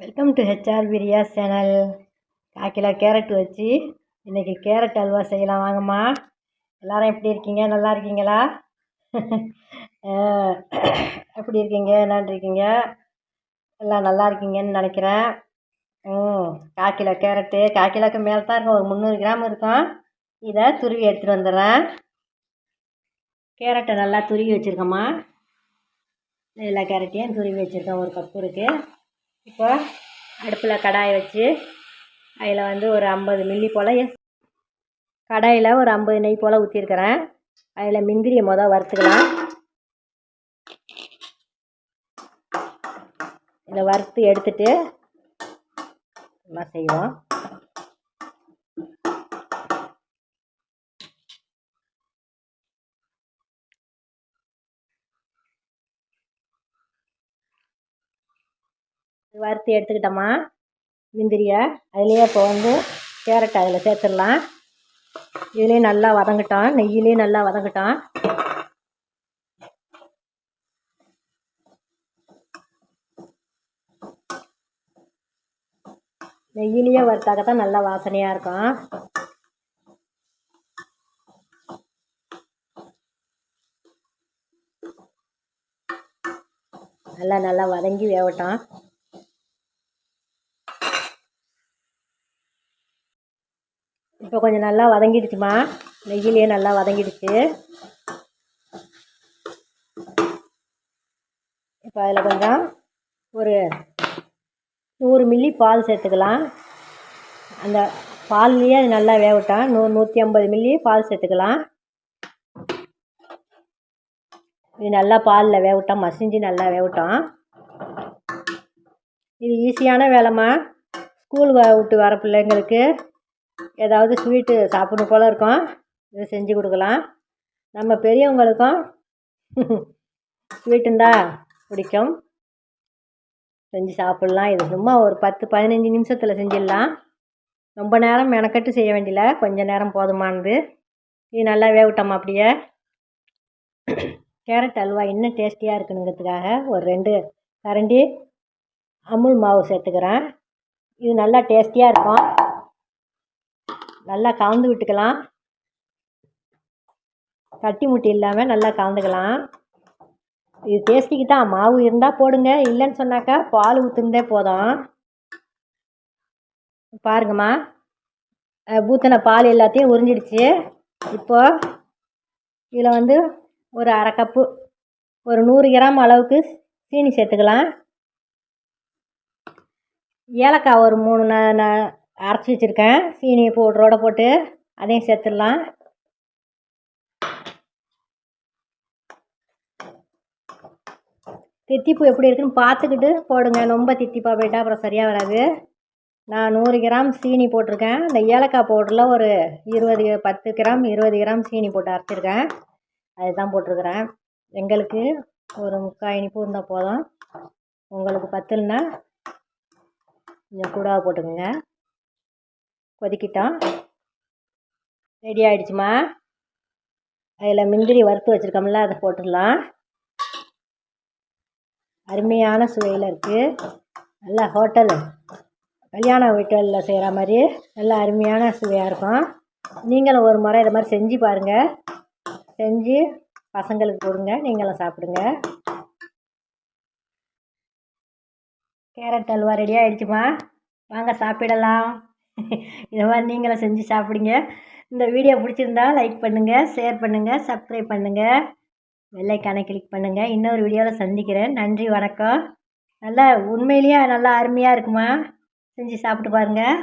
Welcome to HR Priya channel call kilo carrot வச்சு இன்றைக்கி carrot halwa செய்யலாம். வாங்கம்மா. எல்லோரும் எப்படி இருக்கீங்க? நல்லா இருக்கீங்களா? எப்படி இருக்கீங்க? என்னன்னு இருக்கீங்க? எல்லாம் நல்லா இருக்கீங்கன்னு நினைக்கிறேன். ம் கால் கிலோ கேரட்டு. கால் மேலே தான் இருக்கும். ஒரு முந்நூறு கிராம் இருக்கும். இதை துருவி எடுத்துகிட்டு வந்துடுறேன். கேரட்டை நல்லா துருவி வச்சுருக்கோம்மா. எல்லா கேரட்டையும் துருவி வச்சுருக்கேன். ஒரு கப்பு இருக்குது இப்போ அடுப்பில் கடாயை வச்சு அதில் வந்து ஒரு ஐம்பது மில்லி போல் கடாயில் ஒரு ஐம்பது நெய் போல் ஊற்றிருக்கிறேன் அதில் முந்திரியை மொதல் வறுத்துக்கலாம். இதை வறுத்து எடுத்துட்டு எல்லாம் செய்வோம். வறுத்து எடுத்துக்கிட்டோமா? முந்திரியை அதுலேயே இப்போ வந்து கேரட் அதில் சேர்த்துடலாம். இதுலேயும் நல்லா வதங்கட்டும். நெய்யிலையும் நல்லா வதங்கட்டும். நெய்யிலேயே வறுத்தாக்க தான் நல்லா வாசனையாக இருக்கும். நல்லா நல்லா வதங்கி வேகட்டும் இப்போ கொஞ்சம் நல்லா வதங்கிடுச்சுமா? நெய்யிலேயே நல்லா வதங்கிடுச்சு. இப்போ அதில் கொஞ்சம் ஒரு நூறு மில்லி பால் சேர்த்துக்கலாம். அந்த பால்லையே அது நல்லா வேகட்டும் நூறு நூற்றி ஐம்பது மில்லி பால் சேர்த்துக்கலாம். இது நல்லா பாலில் வேகட்டும் மசிஞ்சு நல்லா வேகட்டும் இது ஈஸியான வேலைம்மா. ஸ்கூல் விட்டு வர பிள்ளைங்களுக்கு ஏதாவது ஸ்வீட்டு சாப்பிடணும் போல் இருக்கும். இதை செஞ்சு கொடுக்கலாம். நம்ம பெரியவங்களுக்கும் ஸ்வீட்டுண்டா பிடிக்கும். செஞ்சு சாப்பிட்லாம். இது சும்மா ஒரு பத்து பதினஞ்சு நிமிஷத்தில் செஞ்சிடலாம். ரொம்ப நேரம் மெனக்கட்டு செய்ய வேண்டியல கொஞ்சம் நேரம் போதுமானது. இது நல்லா வேகட்டம்மா அப்படியே. கேரட் அல்வா இன்னும் டேஸ்டியாக இருக்கணுங்கிறதுக்காக ஒரு ரெண்டு கரண்டி அமுல் மாவு சேர்த்துக்கிறேன். இது நல்லா டேஸ்டியாக இருக்கும். நல்லா கலந்து விட்டுக்கலாம். கட்டி முட்டி இல்லாமல் நல்லா கலந்துக்கலாம் இது டேஸ்டிக்கு தான். மாவு இருந்தால் போடுங்க. இல்லைன்னு சொன்னாக்கா பால் ஊற்றுனதே போதும். பாருங்கம்மா. ஊற்றின பால் எல்லாத்தையும் உறிஞ்சிடுச்சு. இப்போது இதில் வந்து ஒரு அரை கப்பு ஒரு நூறு கிராம் அளவுக்கு சீனி சேர்த்துக்கலாம். ஏலக்காய் ஒரு மூணு ந அரைச்சி வச்சுருக்கேன். சீனி பவுடரோடு போட்டு அதையும் சேர்த்துடலாம். தித்திப்பு எப்படி இருக்குன்னு பார்த்துக்கிட்டு போடுங்க. ரொம்ப தித்திப்பாக போயிட்டால் அப்புறம் சரியாக வராது. நான் நூறு கிராம் சீனி போட்டிருக்கேன். இந்த ஏலக்காய் பவுடரில் ஒரு இருபது பத்து கிராம் இருபது கிராம் சீனி போட்டு அரைச்சிருக்கேன். அதுதான் போட்டிருக்கிறேன். எங்களுக்கு ஒரு முக்கால் இனிப்பு இருந்தால் போதும். உங்களுக்கு பத்துலனா கொஞ்சம் கூட போட்டுக்கோங்க. கொதிக்கிட்டோம் ரெடி ஆகிடுச்சுமா அதில் முந்திரி வறுத்து வச்சுருக்கோம்ல அதை போட்டுடலாம். அருமையான சுவையில் இருக்குது நல்லா ஹோட்டலு. கல்யாண வீட்டில் செய்கிற மாதிரி நல்லா அருமையான சுவையாக இருக்கும். நீங்களும் ஒரு முறை இதை மாதிரி செஞ்சு பாருங்கள் செஞ்சு பசங்களுக்கு கொடுங்க நீங்களும் சாப்பிடுங்க. கேரட் அல்வா ரெடி ஆகிடுச்சுமா வாங்க சாப்பிடலாம். இதை மாதிரி நீங்களும் செஞ்சு சாப்பிடுங்க. இந்த வீடியோ பிடிச்சிருந்தா லைக் பண்ணுங்கள் ஷேர் பண்ணுங்கள் சப்ஸ்கிரைப் பண்ணுங்கள் வெள்ளைக்கான கிளிக் பண்ணுங்கள் இன்னொரு வீடியோவில் சந்திக்கிறேன். நன்றி வணக்கம். நல்லா உண்மையிலேயே நல்லா அருமையாக இருக்குமா? செஞ்சு சாப்பிட்டு பாருங்கள்